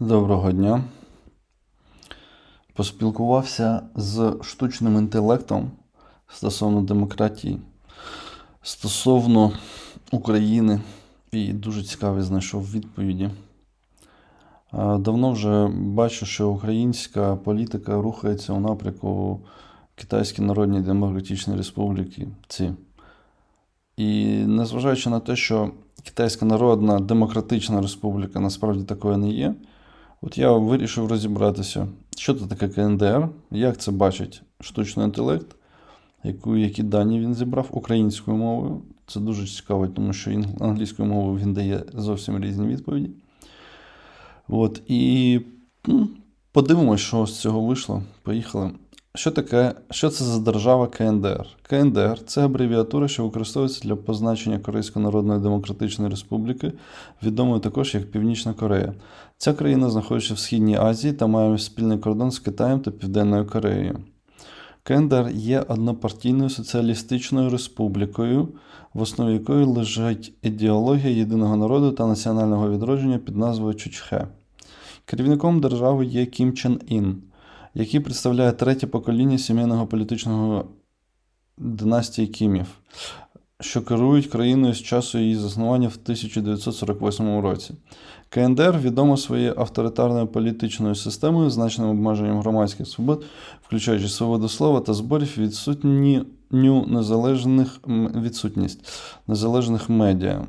Доброго дня. Поспілкувався з штучним інтелектом стосовно демократії, стосовно України і дуже цікаві знайшов відповіді. Давно вже бачу, що українська політика рухається у напрямку Китайській Народній Демократичної Республіки. Ці. І незважаючи на те, що Китайська Народна Демократична Республіка насправді такою не є, от я вирішив розібратися, що це таке КНДР, як це бачить штучний інтелект, яку, які дані він зібрав українською мовою. Це дуже цікаво, тому що англійською мовою він дає зовсім різні відповіді. От, і ну, подивимось, що з цього вийшло. Поїхали. Що таке, що це за держава КНДР? КНДР це абревіатура, що використовується для позначення Корейської Народної Демократичної Республіки, відомої також як Північна Корея. Ця країна знаходиться в Східній Азії та має спільний кордон з Китаєм та Південною Кореєю. КНДР є однопартійною соціалістичною республікою, в основі якої лежить ідеологія єдиного народу та національного відродження під назвою Чучхе. Керівником держави є Кім Чен Ін, який представляє третє покоління сімейного політичного династії Кімів, що керують країною з часу її заснування в 1948 році. КНДР відомо своєю авторитарною політичною системою, значним обмеженням громадських свобод, включаючи свободу слова та зборів, відсутню незалежних відсутність незалежних медіа.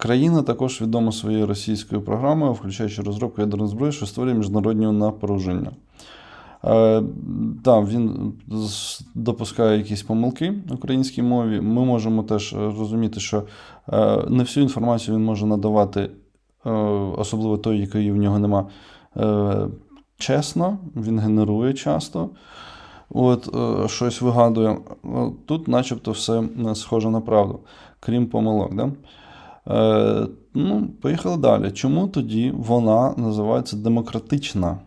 Країна також відома своєю російською програмою, включаючи розробку ядерної зброї, що створює міжнародні напруження. Е, Так, він допускає якісь помилки в українській мові. Ми можемо теж розуміти, що е, не всю інформацію він може надавати, е, особливо той, якої в нього нема, е, чесно, він генерує часто. От, е, щось вигадує. Е, Тут, начебто, все е, схоже на правду, крім помилок. Да? Е, ну, поїхали далі. Чому тоді вона називається демократична?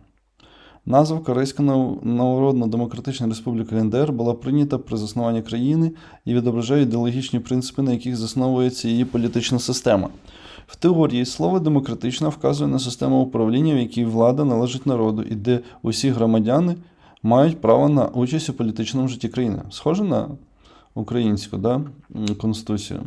Назва Корейська Нав- Народно-Демократична Республіка КНДР була прийнята при заснуванні країни і відображає ідеологічні принципи, на яких засновується її політична система. В теорії слово демократична вказує на систему управління, в якій влада належить народу, і де усі громадяни мають право на участь у політичному житті країни. Схоже на українську да? конституцію.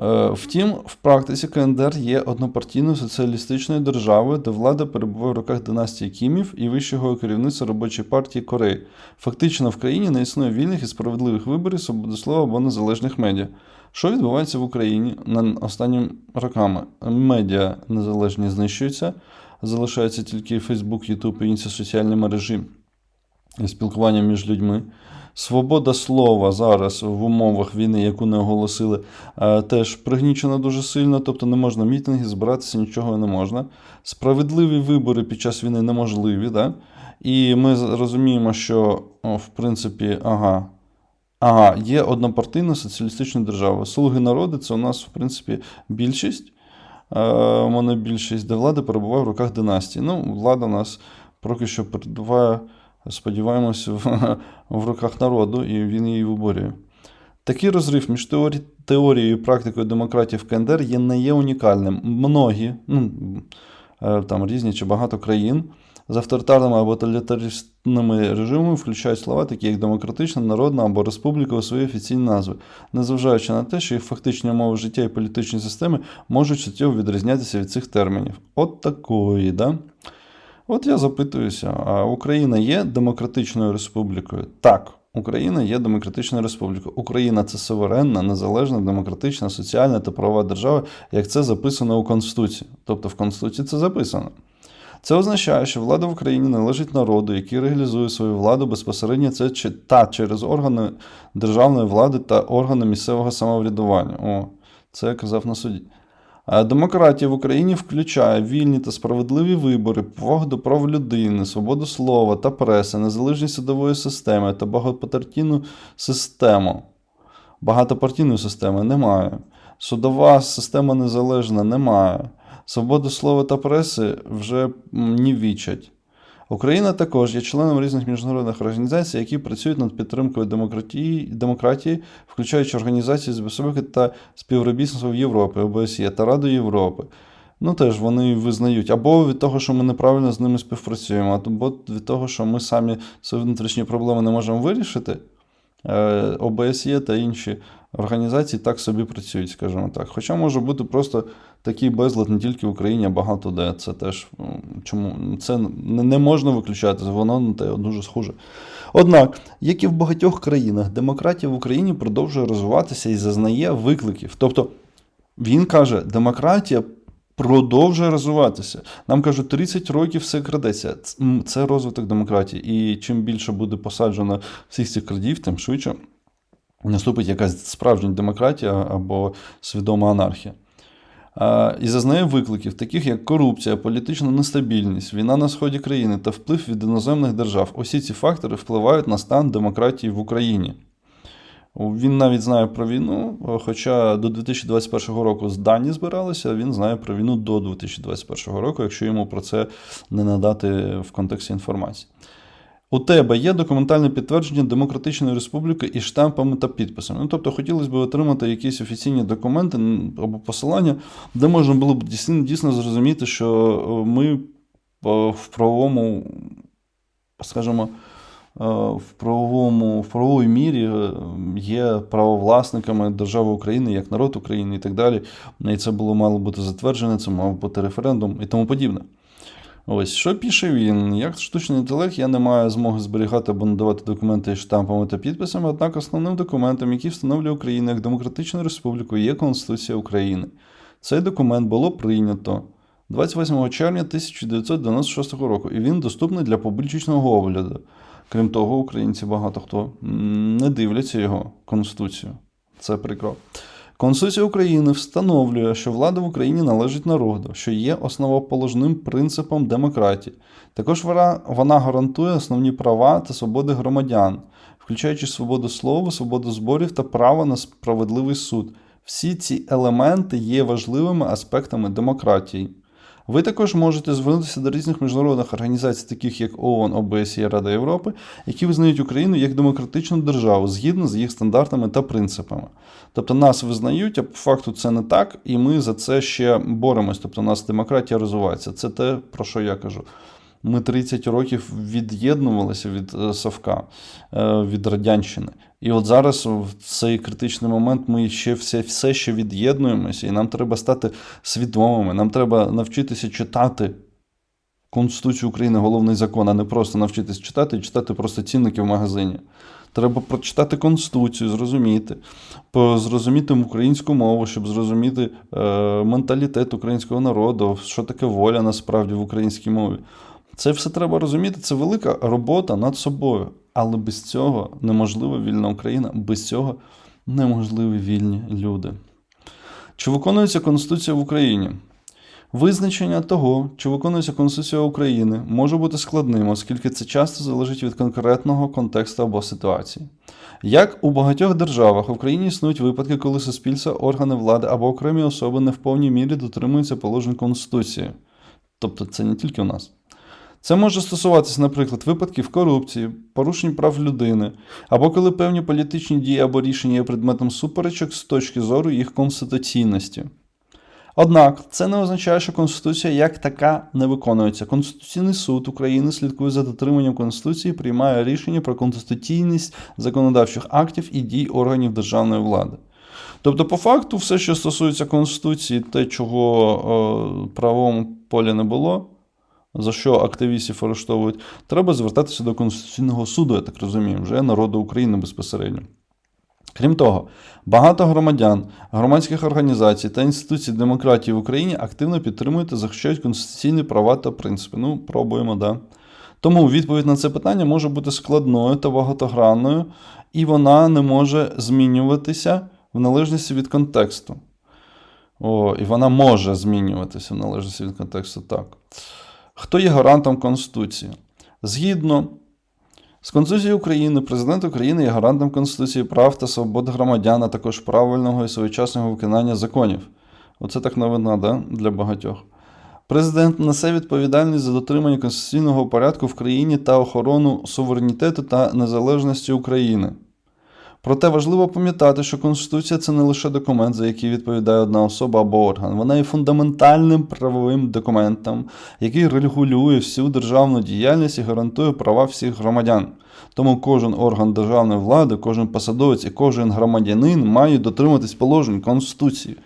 Е, Втім, в практиці КНДР є однопартійною соціалістичною державою, де влада перебуває в руках династії Кімів і вищого керівництва робочої партії Кореї. Фактично в країні не існує вільних і справедливих виборів, свободи слова або незалежних медіа. Що відбувається в Україні на останніми роками? Медіа незалежні знищуються, залишаються тільки Facebook, YouTube і інші соціальні мережі спілкування між людьми. Свобода слова зараз в умовах війни, яку не оголосили, е, теж пригнічена дуже сильно, тобто не можна мітинги, збиратися, нічого не можна. Справедливі вибори під час війни неможливі. Да? І ми розуміємо, що, в принципі, ага, ага, є однопартійна соціалістична держава. Слуги народу це у нас, в принципі, більшість. Е, монобільшість, де влада перебуває в руках династії. Ну, влада у нас поки що перебуває, сподіваємось, в, в руках народу, і він її виборює. Такий розрив між теорі... теорією і практикою демократії в КНДР є, не є унікальним. Многі, ну, е, там різні чи багато країн з авторитарними або тоталітарними режимами включають слова, такі як демократична, народна або республіка у свої офіційні назви, незважаючи на те, що їх фактичні умови життя і політичні системи можуть суттєво відрізнятися від цих термінів. От такої, да? От я запитуюся, а Україна є демократичною республікою? Так, Україна є демократичною республікою. Україна це суверенна, незалежна, демократична, соціальна та правова держава, як це записано у Конституції. Тобто в Конституції це записано. Це означає, що влада в Україні належить народу, який реалізує свою владу безпосередньо це чи- та через органи державної влади та органи місцевого самоврядування. О, це я казав на суді. А Демократія в Україні включає вільні та справедливі вибори, повагу до прав людини, свободу слова та преси, незалежність судової системи та багатопартійну систему. Багатопартійної системи немає. Судова система незалежна немає. Свободу слова та преси вже не вічать. Україна також є членом різних міжнародних організацій, які працюють над підтримкою демократії, демократії, включаючи організації з безпеки та співробітництва в Європі, ОБСЄ та Раду Європи. Ну теж вони визнають або від того, що ми неправильно з ними співпрацюємо, або від того, що ми самі свої внутрішні проблеми не можемо вирішити. Е, ОБСЄ та інші організації так собі працюють, скажімо так. Хоча може бути просто такий безлад не тільки в Україні, а багато де. Це теж чому це не можна виключати, воно на те дуже схоже. Однак, як і в багатьох країнах, демократія в Україні продовжує розвиватися і зазнає викликів. Тобто він каже, демократія продовжує розвиватися. Нам кажуть, 30 років все крадеться. Це розвиток демократії. І чим більше буде посаджено всіх цих крадів, тим швидше наступить якась справжня демократія або свідома анархія. І зазнає викликів, таких як корупція, політична нестабільність, війна на сході країни та вплив від іноземних держав. Усі ці фактори впливають на стан демократії в Україні. Він навіть знає про війну, хоча до 2021 року з дані збиралися, він знає про війну до 2021 року, якщо йому про це не надати в контексті інформації. У тебе є документальне підтвердження Демократичної Республіки із штампами та підписами. Ну, тобто хотілося б отримати якісь офіційні документи або посилання, де можна було б дійсно, дійсно зрозуміти, що е, ми е, в правовому, скажімо, е, в правовому в правовій мірі є правовласниками держави України, як народ України і так далі. І це було мало бути затверджене, це мав бути референдум і тому подібне. Ось що пише він? Як штучний інтелект, я не маю змоги зберігати або надавати документи штампами та підписами, однак основним документом, який встановлює Україну як демократичну республіку, є Конституція України. Цей документ було прийнято 28 червня 1996 року, і він доступний для публічного огляду. Крім того, українці багато хто не дивляться його Конституцію. Це прикро. Конституція України встановлює, що влада в Україні належить народу, що є основоположним принципом демократії. Також вона, гарантує основні права та свободи громадян, включаючи свободу слова, свободу зборів та право на справедливий суд. Всі ці елементи є важливими аспектами демократії. Ви також можете звернутися до різних міжнародних організацій, таких як ООН, ОБСЄ, Рада Європи, які визнають Україну як демократичну державу згідно з їх стандартами та принципами. Тобто нас визнають, а по факту це не так, і ми за це ще боремось. Тобто у нас демократія розвивається. Це те, про що я кажу. Ми 30 років від'єднувалися від е, Совка, е, від Радянщини. І от зараз, в цей критичний момент, ми ще все, все ще від'єднуємося, і нам треба стати свідомими. Нам треба навчитися читати Конституцію України, головний закон, а не просто навчитися читати і читати просто цінники в магазині. Треба прочитати Конституцію, зрозуміти, зрозуміти українську мову, щоб зрозуміти е, менталітет українського народу, що таке воля насправді в українській мові. Це все треба розуміти. Це велика робота над собою. Але без цього неможлива вільна Україна, без цього неможливі вільні люди. Чи виконується Конституція в Україні? Визначення того, чи виконується Конституція України, може бути складним, оскільки це часто залежить від конкретного контексту або ситуації. Як у багатьох державах в Україні існують випадки, коли суспільство, органи влади або окремі особи не в повній мірі дотримуються положень Конституції. Тобто це не тільки у нас. Це може стосуватися, наприклад, випадків корупції, порушень прав людини, або коли певні політичні дії або рішення є предметом суперечок з точки зору їх конституційності. Однак це не означає, що Конституція як така не виконується. Конституційний суд України слідкує за дотриманням Конституції, приймає рішення про конституційність законодавчих актів і дій органів державної влади. Тобто, по факту, все, що стосується Конституції, те, чого е, в правовому полі не було, за що активістів арештовують, треба звертатися до Конституційного суду, я так розумію, вже народу України безпосередньо. Крім того, багато громадян, громадських організацій та інституцій демократії в Україні активно підтримують та захищають конституційні права та принципи. Ну, пробуємо, да. Тому відповідь на це питання може бути складною та багатогранною, і вона не може змінюватися в належності від контексту. О, і вона може змінюватися в належності від контексту так. Хто є гарантом Конституції? Згідно з Конституцією України, президент України є гарантом Конституції прав та свобод громадян, а також правильного і своєчасного виконання законів. Оце так новина, да? для багатьох. Президент несе відповідальність за дотримання конституційного порядку в країні та охорону суверенітету та незалежності України. Проте важливо пам'ятати, що Конституція це не лише документ, за який відповідає одна особа або орган. Вона є фундаментальним правовим документом, який регулює всю державну діяльність і гарантує права всіх громадян. Тому кожен орган державної влади, кожен посадовець і кожен громадянин має дотримуватись положень Конституції.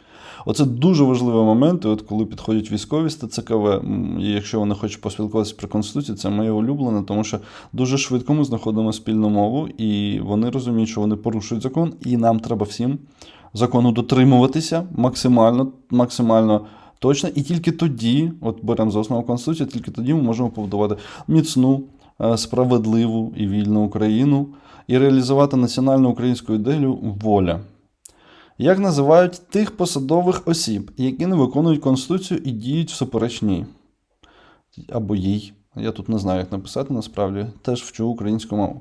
Оце дуже важливі моменти, от коли підходять військові з ТЦКВ, і якщо вони хочуть поспілкуватися про Конституцію, це моє улюблене, тому що дуже швидко ми знаходимо спільну мову, і вони розуміють, що вони порушують закон, і нам треба всім закону дотримуватися максимально, максимально точно. І тільки тоді, от беремо за основу Конституцію, тільки тоді ми можемо побудувати міцну, е, справедливу і вільну Україну і реалізувати національну українську ідею воля. Як називають тих посадових осіб, які не виконують Конституцію і діють всупереч ній? Або їй. Я тут не знаю, як написати насправді, теж вчу українську мову.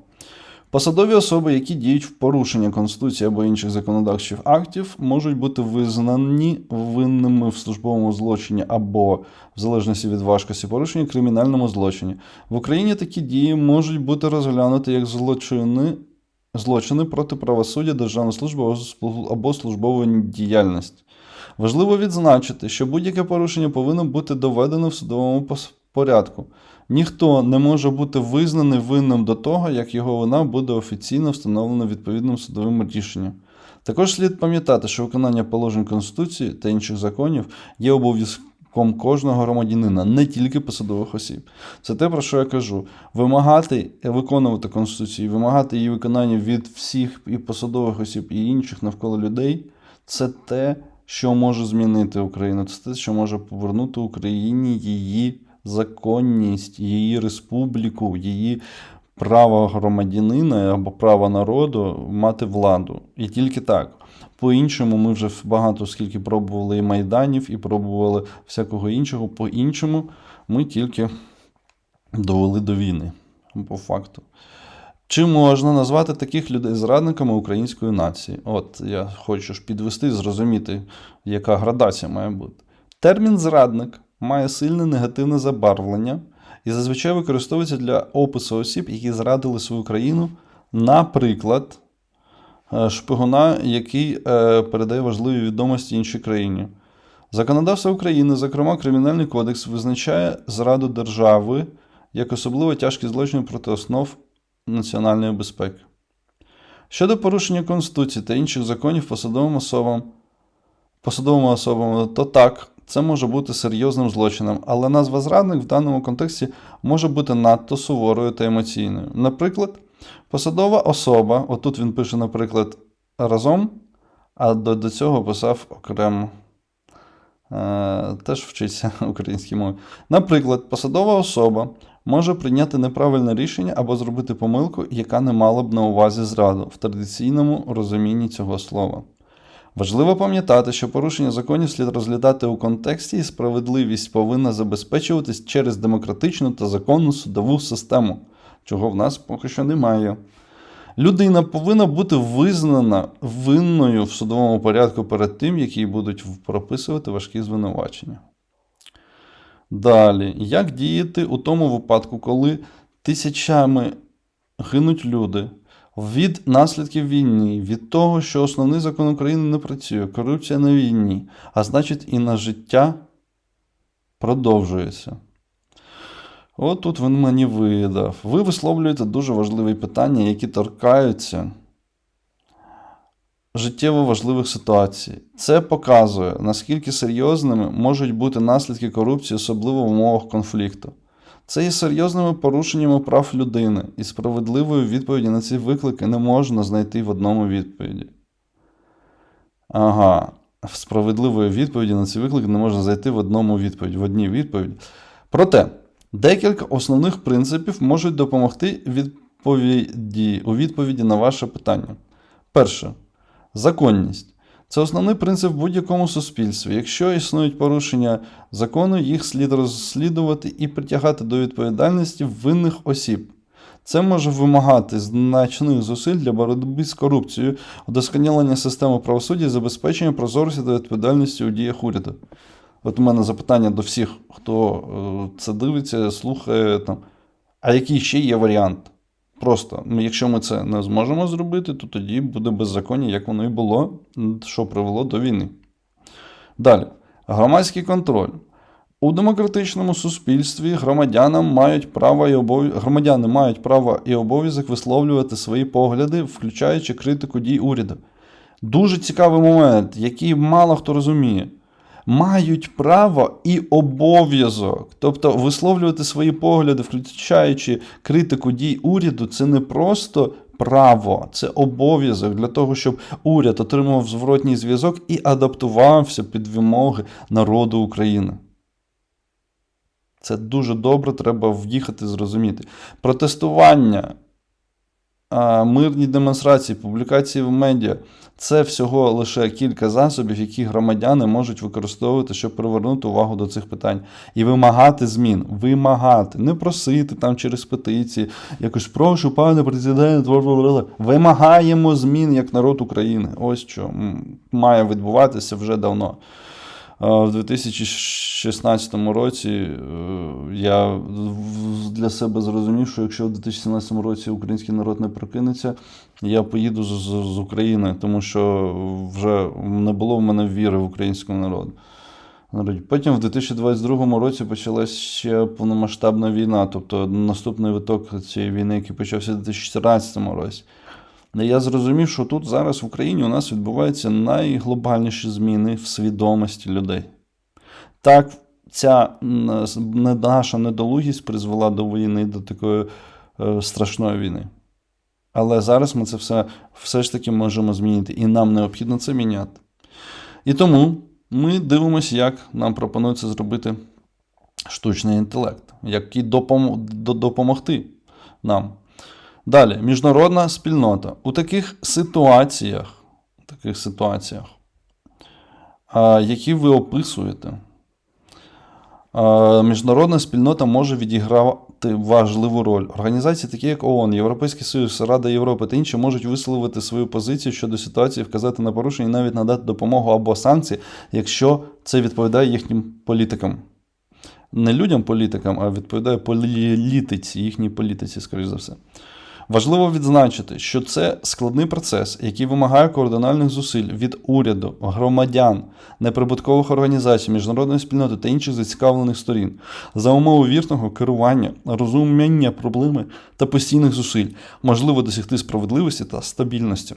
Посадові особи, які діють в порушення Конституції або інших законодавчих актів, можуть бути визнані винними в службовому злочині або, в залежності від важкості порушення, кримінальному злочині. В Україні такі дії можуть бути розглянуті як злочини злочини проти правосуддя, державної служби або слу- або службової діяльності. Важливо відзначити, що будь-яке порушення повинно бути доведено в судовому порядку. Ніхто не може бути визнаний винним до того, як його вина буде офіційно встановлена відповідним судовим рішенням. Також слід пам'ятати, що виконання положень Конституції та інших законів є обов'язком кожного громадянина, не тільки посадових осіб. Це те, про що я кажу. Вимагати виконувати Конституцію, вимагати її виконання від всіх і посадових осіб, і інших навколо людей це те, що може змінити Україну. Це те, що може повернути Україні її законність, її республіку, її право громадянина або право народу мати владу. І тільки так. По-іншому, ми вже багато скільки пробували і майданів, і пробували всякого іншого. По-іншому ми тільки довели до війни, по факту. Чи можна назвати таких людей зрадниками української нації? От я хочу ж підвести, зрозуміти, яка градація має бути. Термін зрадник має сильне негативне забарвлення і зазвичай використовується для опису осіб, які зрадили свою країну, наприклад, е, шпигуна, який е, передає важливі відомості іншій країні. Законодавство України, зокрема Кримінальний кодекс, визначає зраду держави як особливо тяжкі злочини проти основ національної безпеки. Щодо порушення Конституції та інших законів посадовим особам, посадовими особами, то так, це може бути серйозним злочином, але назва зрадник в даному контексті може бути надто суворою та емоційною. Наприклад, посадова особа, отут він пише, наприклад, разом, а до, до цього писав окремо. Е, теж вчиться українській мові. Наприклад, посадова особа може прийняти неправильне рішення або зробити помилку, яка не мала б на увазі зраду в традиційному розумінні цього слова. Важливо пам'ятати, що порушення законів слід розглядати у контексті, і справедливість повинна забезпечуватись через демократичну та законну судову систему, чого в нас поки що немає. Людина повинна бути визнана винною в судовому порядку перед тим, як їй будуть прописувати важкі звинувачення. Далі, як діяти у тому випадку, коли тисячами гинуть люди від наслідків війни, від того, що основний закон України не працює, корупція на війні, а значить, і на життя продовжується. От тут він мені видав. Ви висловлюєте дуже важливі питання, які торкаються життєво важливих ситуацій. Це показує, наскільки серйозними можуть бути наслідки корупції, особливо в умовах конфлікту. Це є серйозними порушеннями прав людини, і справедливої відповіді на ці виклики не можна знайти в одному відповіді. Ага, справедливої відповіді на ці виклики не можна знайти в одному відповіді, в одній відповіді. Проте, декілька основних принципів можуть допомогти відповіді, у відповіді на ваше питання. Перше. Законність. Це основний принцип в будь-якому суспільстві. Якщо існують порушення закону, їх слід розслідувати і притягати до відповідальності винних осіб. Це може вимагати значних зусиль для боротьби з корупцією, удосконалення системи правосуддя забезпечення прозорості та відповідальності у діях уряду. От у мене запитання до всіх, хто е, це дивиться, слухає там. А який ще є варіант? Просто, ну, якщо ми це не зможемо зробити, то тоді буде беззаконня, як воно і було, що привело до війни. Далі, громадський контроль. У демократичному суспільстві громадянам мають право і обов... громадяни мають право і обов'язок висловлювати свої погляди, включаючи критику дій уряду. Дуже цікавий момент, який мало хто розуміє. Мають право і обов'язок. Тобто висловлювати свої погляди, включаючи критику дій уряду, це не просто право, це обов'язок для того, щоб уряд отримував зворотній зв'язок і адаптувався під вимоги народу України. Це дуже добре, треба в'їхати, зрозуміти. Протестування, мирні демонстрації, публікації в медіа це всього лише кілька засобів, які громадяни можуть використовувати, щоб привернути увагу до цих питань. І вимагати змін. Вимагати, не просити там через петиції, якось прошу, пане президент, вимагаємо змін як народ України. Ось що має відбуватися вже давно. В 2016 році е, я для себе зрозумів, що якщо в 2017 році український народ не прокинеться, я поїду з, з України, тому що вже не було в мене віри в українському народу. Потім в 2022 році почалася ще повномасштабна війна, тобто наступний виток цієї війни, який почався в 2014 році. І Я зрозумів, що тут зараз в Україні у нас відбуваються найглобальніші зміни в свідомості людей. Так, ця наша недолугість призвела до війни, до такої е, страшної війни. Але зараз ми це все, все ж таки можемо змінити, і нам необхідно це міняти. І тому ми дивимося, як нам пропонується зробити штучний інтелект, який допом... допомогти нам. Далі, міжнародна спільнота. У таких ситуаціях, таких ситуаціях, які ви описуєте, міжнародна спільнота може відігравати важливу роль. Організації, такі як ООН, Європейський Союз, Рада Європи та інші, можуть висловити свою позицію щодо ситуації, вказати на порушення і навіть надати допомогу або санкції, якщо це відповідає їхнім політикам. Не людям-політикам, а відповідає політиці, їхній політиці, скоріш за все. Важливо відзначити, що це складний процес, який вимагає координальних зусиль від уряду, громадян, неприбуткових організацій, міжнародної спільноти та інших зацікавлених сторін за умови вірного керування, розуміння проблеми та постійних зусиль можливо досягти справедливості та стабільності.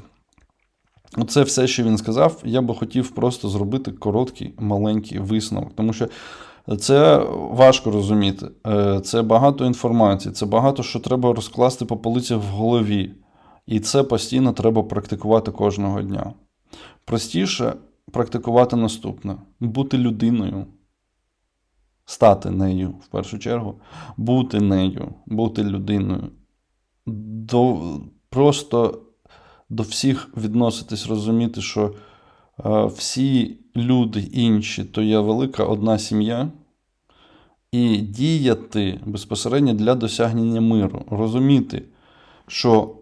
Оце все, що він сказав. Я би хотів просто зробити короткий маленький висновок, тому що це важко розуміти. Е, Це багато інформації, це багато що треба розкласти по полицях в голові. І це постійно треба практикувати кожного дня. Простіше практикувати наступне: бути людиною, стати нею в першу чергу, бути нею, бути людиною. До, просто до всіх відноситись, розуміти, що е, всі люди інші то є велика одна сім'я, і діяти безпосередньо для досягнення миру. Розуміти, що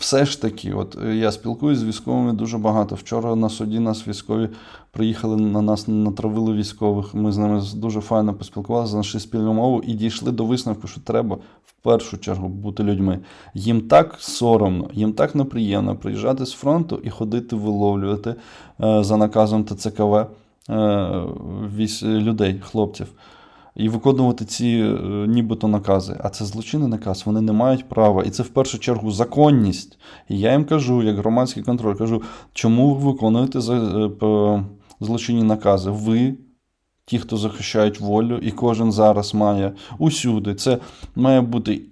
все ж таки, от е, я спілкуюся з військовими дуже багато. Вчора на суді нас військові приїхали на нас, натравили військових. Ми з ними дуже файно поспілкувалися, знайшли спільну мову і дійшли до висновку, що треба в першу чергу бути людьми. Їм так соромно, їм так неприємно приїжджати з фронту і ходити виловлювати е, за наказом ТЦКВ е, людей, хлопців. І виконувати ці е, нібито накази. А це злочинний наказ, вони не мають права. І це в першу чергу законність. І я їм кажу, як громадський контроль, кажу, чому ви виконуєте е, злочинні накази? Ви, ті, хто захищають волю, і кожен зараз має усюди. Це має бути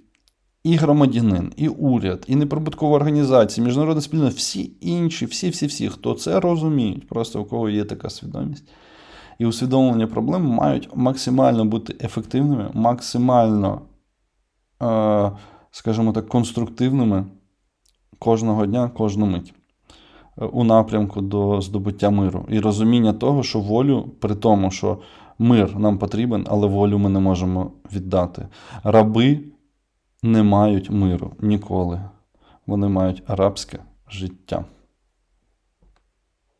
і громадянин, і уряд, і неприбуткова організація, міжнародна спільнота, всі інші, всі-всі-всі, хто це розуміють, просто у кого є така свідомість і усвідомлення проблем мають максимально бути ефективними, максимально, е, скажімо так, конструктивними кожного дня, кожну мить е, у напрямку до здобуття миру. І розуміння того, що волю, при тому, що мир нам потрібен, але волю ми не можемо віддати. Раби не мають миру ніколи. Вони мають арабське життя.